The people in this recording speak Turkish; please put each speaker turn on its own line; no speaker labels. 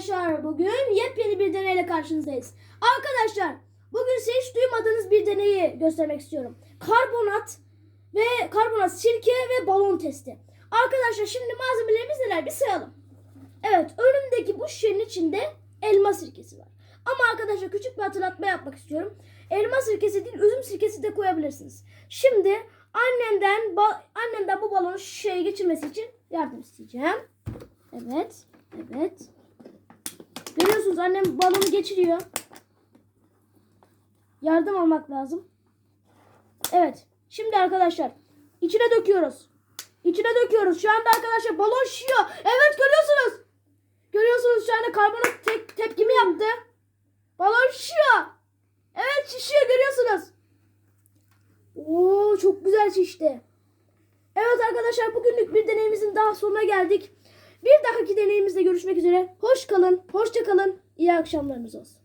arkadaşlar. Bugün yepyeni bir deneyle karşınızdayız. Arkadaşlar bugün size hiç duymadığınız bir deneyi göstermek istiyorum. Karbonat ve karbonat sirke ve balon testi. Arkadaşlar şimdi malzemelerimiz neler bir sayalım. Evet önümdeki bu şişenin içinde elma sirkesi var. Ama arkadaşlar küçük bir hatırlatma yapmak istiyorum. Elma sirkesi değil üzüm sirkesi de koyabilirsiniz. Şimdi annemden annemden bu balonu şişeye geçirmesi için yardım isteyeceğim. Evet. Evet. Görüyorsunuz annem balonu geçiriyor. Yardım almak lazım. Evet. Şimdi arkadaşlar içine döküyoruz. İçine döküyoruz. Şu anda arkadaşlar balon şişiyor. Evet görüyorsunuz. Görüyorsunuz şu anda karbonat tek tepkimi yaptı. Balon şişiyor. Evet şişiyor görüyorsunuz. Oo çok güzel şişti. Evet arkadaşlar bugünlük bir deneyimizin daha sonuna geldik. Bir dahaki deneyimizde görüşmek üzere. Hoş kalın, hoşça kalın. İyi akşamlarınız olsun.